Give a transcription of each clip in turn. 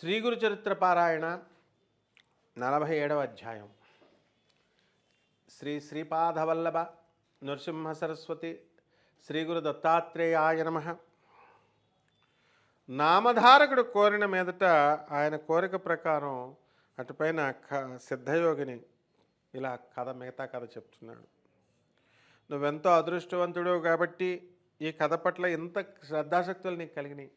శ్రీ గురు చరిత్ర పారాయణ నలభై ఏడవ అధ్యాయం. శ్రీ శ్రీపాదవల్లభ నృసింహ సరస్వతి శ్రీ గురు దత్తాత్రేయాయ నమ. నామధారకుడు కోరిన మీదట ఆయన కోరిక ప్రకారం అటుపైన క సిద్ధయోగిని ఇలా కథ మిగతా కథ చెప్తున్నాడు. నువ్వెంతో అదృష్టవంతుడు కాబట్టి ఈ కథ పట్ల ఇంత శ్రద్ధాశక్తులు నీకు కలిగినాయి.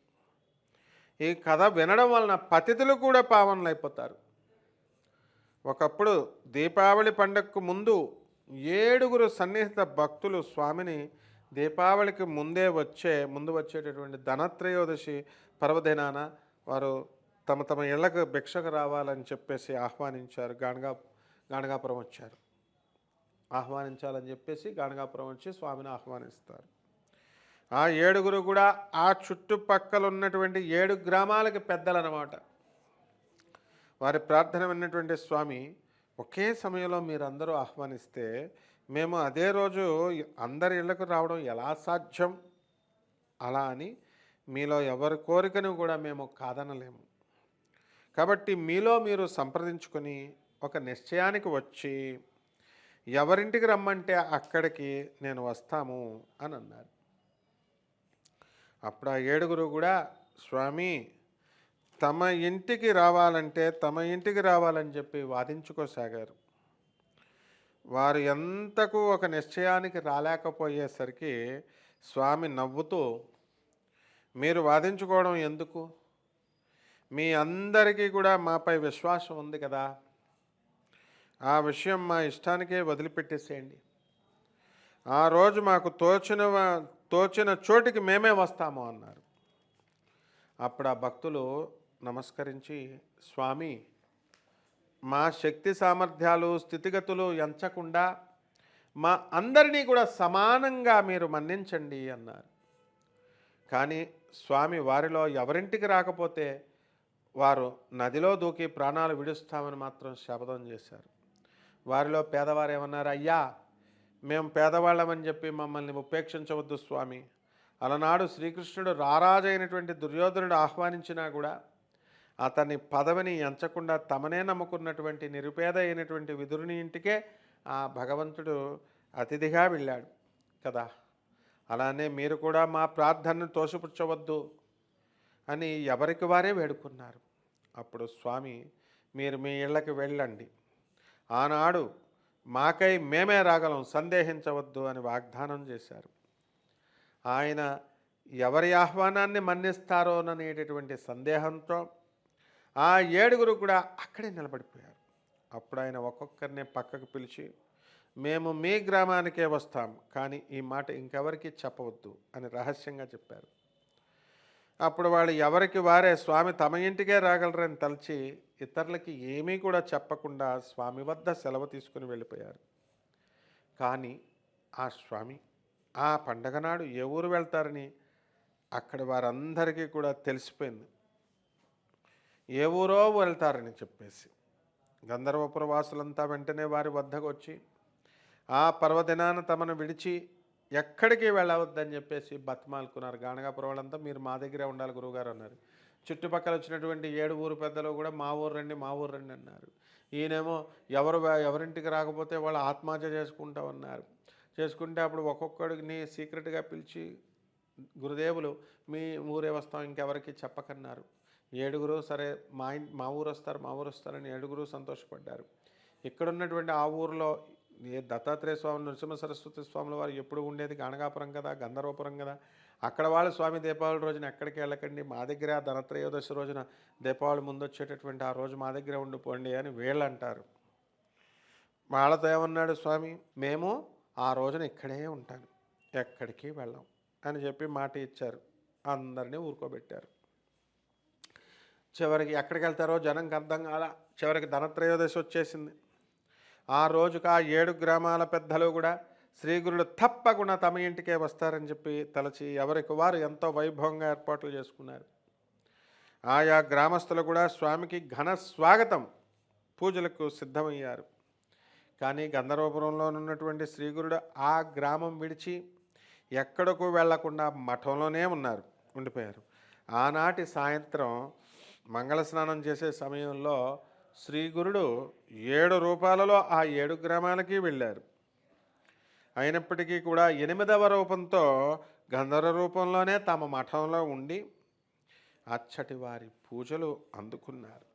ఈ కథ వినడం వలన పతితులు కూడా పావనలు అయిపోతారు ఒకప్పుడు దీపావళి పండగకు ముందు ఏడుగురు సన్నిహిత భక్తులు స్వామిని దీపావళికి ముందే వచ్చే ముందు వచ్చేటటువంటి ధనత్రయోదశి పర్వదినాన వారు తమ తమ ఇళ్ళకు భిక్షకు రావాలని చెప్పేసి ఆహ్వానించారు. గాణగా గాణగాపురం వచ్చారు. ఆహ్వానించాలని చెప్పేసి గాణగాపురం వచ్చి స్వామిని ఆహ్వానిస్తారు. ఆ ఏడుగురు కూడా ఆ చుట్టుపక్కల ఉన్నటువంటి ఏడు గ్రామాలకి పెద్దలన్నమాట వారి ప్రార్థన విన్నటువంటి స్వామి ఒకే సమయంలో మీరందరూ ఆహ్వానిస్తే మేము అదే రోజు అందరి ఇళ్ళకు రావడం ఎలా సాధ్యం? అలా అని మీలో ఎవరి కోరికను కూడా మేము కాదనలేము. కాబట్టి మీలో మీరు సంప్రదించుకొని ఒక నిశ్చయానికి వచ్చి ఎవరింటికి రమ్మంటే అక్కడికి నేను వస్తాము అని అన్నారు. అప్పుడు ఆ ఏడుగురు కూడా స్వామి తమ ఇంటికి రావాలంటే తమ ఇంటికి రావాలని చెప్పి వాదించుకోసాగారు వారు ఎంతకు ఒక నిశ్చయానికి రాలేకపోయేసరికి స్వామి నవ్వుతూ మీరు వాదించుకోవడం ఎందుకు? మీ అందరికీ కూడా మాపై విశ్వాసం ఉంది కదా. ఆ విషయం మా ఇష్టానికే వదిలిపెట్టేసేయండి. ఆ రోజు మాకు తోచిన తోచిన చోటికి మేమే వస్తాము అన్నారు. అప్పుడు ఆ భక్తులు నమస్కరించి స్వామి మా శక్తి సామర్థ్యాలు స్థితిగతులు ఎంచకుండా మా అందరినీ కూడా సమానంగా మీరు మన్నించండి అన్నారు. కానీ స్వామి వారిలో ఎవరింటికి రాకపోతే వారు నదిలో దూకి ప్రాణాలు విడుస్తామని మాత్రం శపథం చేశారు. వారిలో పేదవారు ఏమన్నారు అయ్యా మేము పేదవాళ్ళమని చెప్పి మమ్మల్ని ఉపేక్షించవద్దు స్వామి. అలనాడు శ్రీకృష్ణుడు రారాజైనటువంటి దుర్యోధనుడు ఆహ్వానించినా కూడా అతని పదవిని ఎంచకుండా తమనే నమ్ముకున్నటువంటి నిరుపేద అయినటువంటి విదురుని ఇంటికే ఆ భగవంతుడు అతిథిగా వెళ్ళాడు కదా. అలానే మీరు కూడా మా ప్రార్థనను తోసిపుచ్చవద్దు అని ఎవరికి వారే వేడుకున్నారు. అప్పుడు స్వామి మీరు మీ ఇళ్ళకి వెళ్ళండి. ఆనాడు మాకై మేమే రాగలం సందేహించవద్దు అని వాగ్దానం చేశారు. ఆయన ఎవరి ఆహ్వానాన్ని మన్నిస్తారోననేటటువంటి సందేహంతో ఆ ఏడుగురు కూడా అక్కడే నిలబడిపోయారు. అప్పుడు ఆయన ఒక్కొక్కరిని పక్కకు పిలిచి మేము మీ గ్రామానికే వస్తాం కానీ ఈ మాట ఇంకెవరికి చెప్పవద్దు అని రహస్యంగా చెప్పారు. అప్పుడు వాళ్ళు ఎవరికి వారే స్వామి తమ ఇంటికే రాగలరని తలచి ఇతరులకి ఏమీ కూడా చెప్పకుండా స్వామి వద్ద సెలవు తీసుకుని వెళ్ళిపోయారు. కానీ ఆ స్వామి ఆ పండగ నాడు ఏ ఊరు వెళ్తారని అక్కడ వారందరికీ కూడా తెలిసిపోయింది. ఏ ఊరో వెళ్తారని చెప్పేసి. గంధర్వపుర వాసులంతా వెంటనే వారి వద్దకు వచ్చి ఆ పర్వదినాన తమను విడిచి ఎక్కడికి వెళ్ళవద్దని చెప్పేసి బతిమాలుకున్నారు. గానగాపురం వాళ్ళంతా మీరు మా దగ్గరే ఉండాలి గురువుగారు అన్నారు. చుట్టుపక్కల వచ్చినటువంటి ఏడు ఊరు పెద్దలు కూడా మా ఊరు రండి మా ఊరు రండి అన్నారు. ఈయనేమో ఎవరు ఎవరింటికి రాకపోతే వాళ్ళు ఆత్మహత్య చేసుకుంటామన్నారు చేసుకుంటే అప్పుడు ఒక్కొక్కడిని సీక్రెట్గా పిలిచి గురుదేవులు మీ ఊరే వస్తాం ఇంకెవరికి చెప్పకన్నారు. ఏడుగురు సరే మా మా ఊరు వస్తారు మా ఊరు వస్తారని ఏడుగురు సంతోషపడ్డారు. ఇక్కడ ఉన్నటువంటి ఆ ఊరిలో దత్తాత్రేయ స్వామి నృసింహ సరస్వతి స్వాముల వారు ఎప్పుడు ఉండేది గణగాపురం కదా గంధర్వపురం కదా. అక్కడ వాళ్ళు స్వామి దీపావళి రోజున ఎక్కడికి వెళ్ళకండి. మా దగ్గర ఆ ధనత్రయోదశి రోజున దీపావళి ముందు వచ్చేటటువంటి ఆ రోజు మా దగ్గర ఉండిపోండి అని వీళ్ళు అంటారు వాళ్ళతో ఏమన్నాడు స్వామి? మేము ఆ రోజున ఇక్కడే ఉంటాను ఎక్కడికి వెళ్ళాం అని చెప్పి మాట ఇచ్చారు. అందరినీ ఊరుకోబెట్టారు. చివరికి ఎక్కడికి వెళ్తారో జనంకి అర్థం కాల చివరికి ధనత్రయోదశి వచ్చేసింది. ఆ రోజుకు ఆ ఏడు గ్రామాల పెద్దలు కూడా శ్రీగురుడు తప్పకుండా తమ ఇంటికే వస్తారని చెప్పి తలచి ఎవరికి వారు ఎంతో వైభవంగా ఏర్పాట్లు చేసుకున్నారు. ఆయా గ్రామస్తులు కూడా స్వామికి ఘన స్వాగతం పూజలకు సిద్ధమయ్యారు. కానీ గంధర్వపురంలో ఉన్నటువంటి శ్రీగురుడు ఆ గ్రామం విడిచి ఎక్కడకు వెళ్ళకుండా మఠంలోనే ఉన్నారు ఉండిపోయారు. ఆనాటి సాయంత్రం మంగళ స్నానం చేసే సమయంలో శ్రీ గురుడు ఏడు రూపాలలో ఆ ఏడు గ్రామాలకి వెళ్ళారు. అయినప్పటికీ కూడా ఎనిమిదవ రూపంతో గంధర్వ రూపంలోనే తమ మఠంలో ఉండి అచ్చటి వారి పూజలు అందుకున్నారు.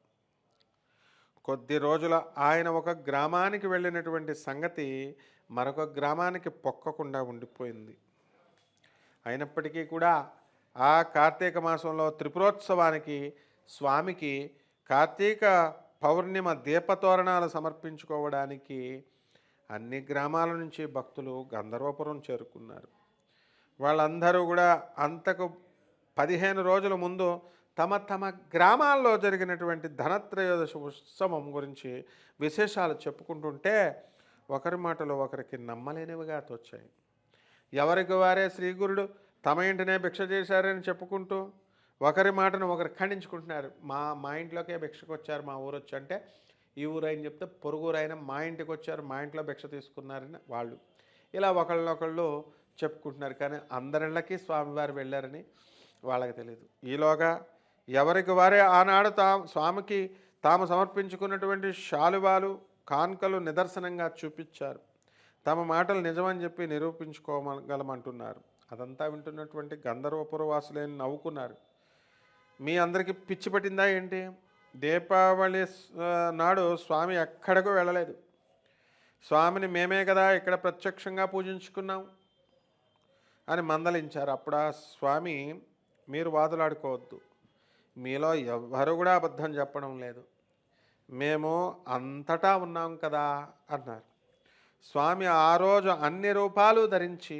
కొద్ది రోజుల ఆయన ఒక గ్రామానికి వెళ్ళినటువంటి సంగతి మరొక గ్రామానికి పొక్కకుండా ఉండిపోయింది. అయినప్పటికీ కూడా ఆ కార్తీక మాసంలో త్రిపురోత్సవానికి స్వామికి కార్తీక పౌర్ణిమ దీపతోరణాలు సమర్పించుకోవడానికి అన్ని గ్రామాల నుంచి భక్తులు గంధర్వపురం చేరుకున్నారు. వాళ్ళందరూ కూడా అంతకు పదిహేను రోజుల ముందు తమ తమ గ్రామాల్లో జరిగినటువంటి ధనత్రయోదశ ఉత్సవం గురించి విశేషాలు చెప్పుకుంటుంటే ఒకరి మాటలు ఒకరికి నమ్మలేనివిగా తోచాయి ఎవరికి వారే శ్రీగురుడు తమ ఇంటినే భిక్ష చేశారని చెప్పుకుంటూ ఒకరి మాటను ఒకరు ఖండించుకుంటున్నారు. మా మా ఇంట్లోకే భిక్షకు వచ్చారు మా ఊరు వచ్చి అంటే ఈ ఊరైన చెప్తే పొరుగురైన మా ఇంటికి వచ్చారు మా ఇంట్లో భిక్ష తీసుకున్నారని వాళ్ళు. ఇలా ఒకళ్ళనొకళ్ళు చెప్పుకుంటున్నారు కానీ అందరిళ్ళకి స్వామివారు వెళ్ళారని వాళ్ళకి తెలియదు ఈలోగా ఎవరికి వారే ఆనాడు తా స్వామికి తాము సమర్పించుకున్నటువంటి శాలువాలు కాన్కలు నిదర్శనంగా చూపించారు. తమ మాటలు నిజమని చెప్పి నిరూపించుకోగలమంటున్నారు అదంతా వింటున్నటువంటి గంధర్వపురవాసులేని నవ్వుకున్నారు. మీ అందరికీ పిచ్చి పట్టిందా ఏంటి? దీపావళి నాడు స్వామి ఎక్కడికో వెళ్ళలేదు. స్వామిని మేమే కదా ఇక్కడ ప్రత్యక్షంగా పూజించుకున్నాం అని మందలించారు. అప్పుడు ఆ స్వామి మీరు వాదులాడుకోవద్దు. మీలో ఎవ్వరు కూడా అబద్ధం చెప్పడం లేదు. మేము అంతటా ఉన్నాం కదా అన్నారు. స్వామి ఆ రోజు అన్ని రూపాలు ధరించి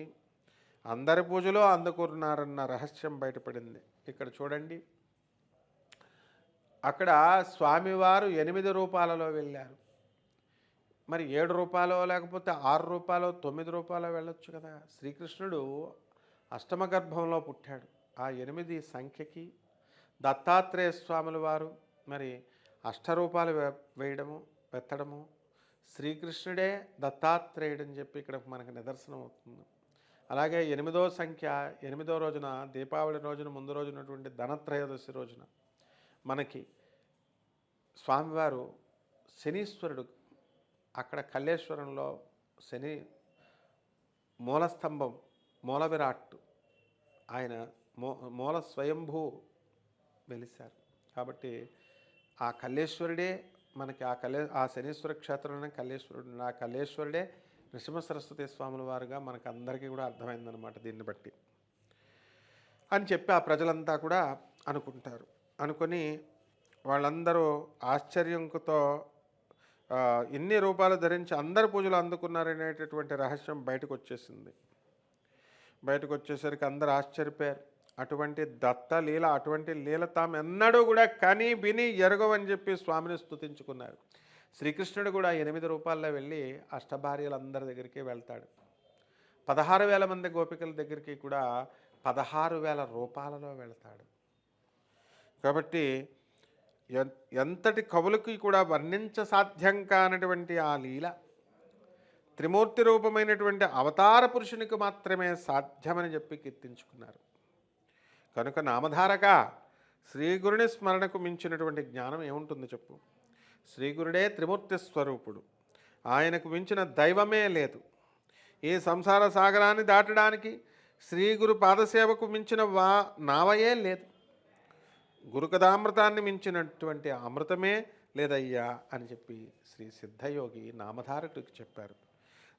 అందరి పూజలో అందుకున్నారన్న రహస్యం బయటపడింది. ఇక్కడ చూడండి. అక్కడ స్వామివారు ఎనిమిది రూపాలలో వెళ్ళారు. మరి ఏడు రూపాయలు లేకపోతే ఆరు రూపాయలు తొమ్మిది రూపాయలు వెళ్ళొచ్చు కదా. శ్రీకృష్ణుడు అష్టమ గర్భంలో పుట్టాడు. ఆ ఎనిమిది సంఖ్యకి దత్తాత్రేయ స్వాముల వారు మరి అష్టరూపాలు వేయడము వెత్తడము శ్రీకృష్ణుడే దత్తాత్రేయుడు అని చెప్పి ఇక్కడ మనకు నిదర్శనం అవుతుంది. అలాగే ఎనిమిదో సంఖ్య ఎనిమిదో రోజున దీపావళి రోజున ముందు రోజునటువంటి ధనత్రయోదశి రోజున మనకి స్వామివారు శనీశ్వరుడు అక్కడ కల్లేశ్వరంలో శని మూలస్తంభం మూల విరాట్ ఆయన మూ మూల స్వయంభూ వెలిశారు. కాబట్టి ఆ కల్లేశ్వరుడే మనకి ఆ కల్లే ఆ శనీశ్వర క్షేత్రంలోనే కల్లేశ్వరుడు ఆ కల్లేశ్వరుడే నృసింహ సరస్వతి స్వాముల వారుగా మనకు అందరికీ కూడా అర్థమైందనమాట దీన్ని బట్టి అని చెప్పి ఆ ప్రజలంతా కూడా అనుకుంటారు. అనుకొని వాళ్ళందరూ ఆశ్చర్యంతో ఎన్ని ఇన్ని రూపాలు ధరించి అందరు పూజలు అందుకున్నారనేటటువంటి రహస్యం బయటకు వచ్చేసింది బయటకు వచ్చేసరికి అందరు ఆశ్చర్యపోయారు. అటువంటి దత్త లీల అటువంటి లీల తాము ఎన్నడూ కూడా కని బిని ఎరగవని చెప్పి స్వామిని స్థుతించుకున్నారు శ్రీకృష్ణుడు కూడా ఎనిమిది రూపాయల్లో వెళ్ళి అష్టభార్యలందరి దగ్గరికి వెళ్తాడు. పదహారు వేల మంది గోపికల దగ్గరికి కూడా పదహారు వేల రూపాలలో వెళ్తాడు. కాబట్టి ఎంతటి కవులకి కూడా వర్ణించ సాధ్యం కానటువంటి ఆ లీల త్రిమూర్తి రూపమైనటువంటి అవతార పురుషునికి మాత్రమే సాధ్యమని చెప్పి కీర్తించుకున్నారు. కనుక నామధారక శ్రీగురుని స్మరణకు మించినటువంటి జ్ఞానం ఏముంటుంది చెప్పు? శ్రీగురుడే త్రిమూర్తి స్వరూపుడు. ఆయనకు మించిన దైవమే లేదు. ఈ సంసార సాగరాన్ని దాటడానికి శ్రీగురు పాదసేవకు మించిన వా నావయే లేదు. గురుకథామృతాన్ని మించినటువంటి అమృతమే లేదయ్యా అని చెప్పి శ్రీ సిద్ధయోగి నామధారకుడికి చెప్పారు.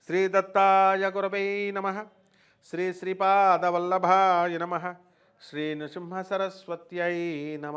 శ్రీ దత్తాయ గురవై నమ. శ్రీ శ్రీపాదవల్లభాయ నమ. శ్రీ నృసింహ సరస్వత్యై నమ.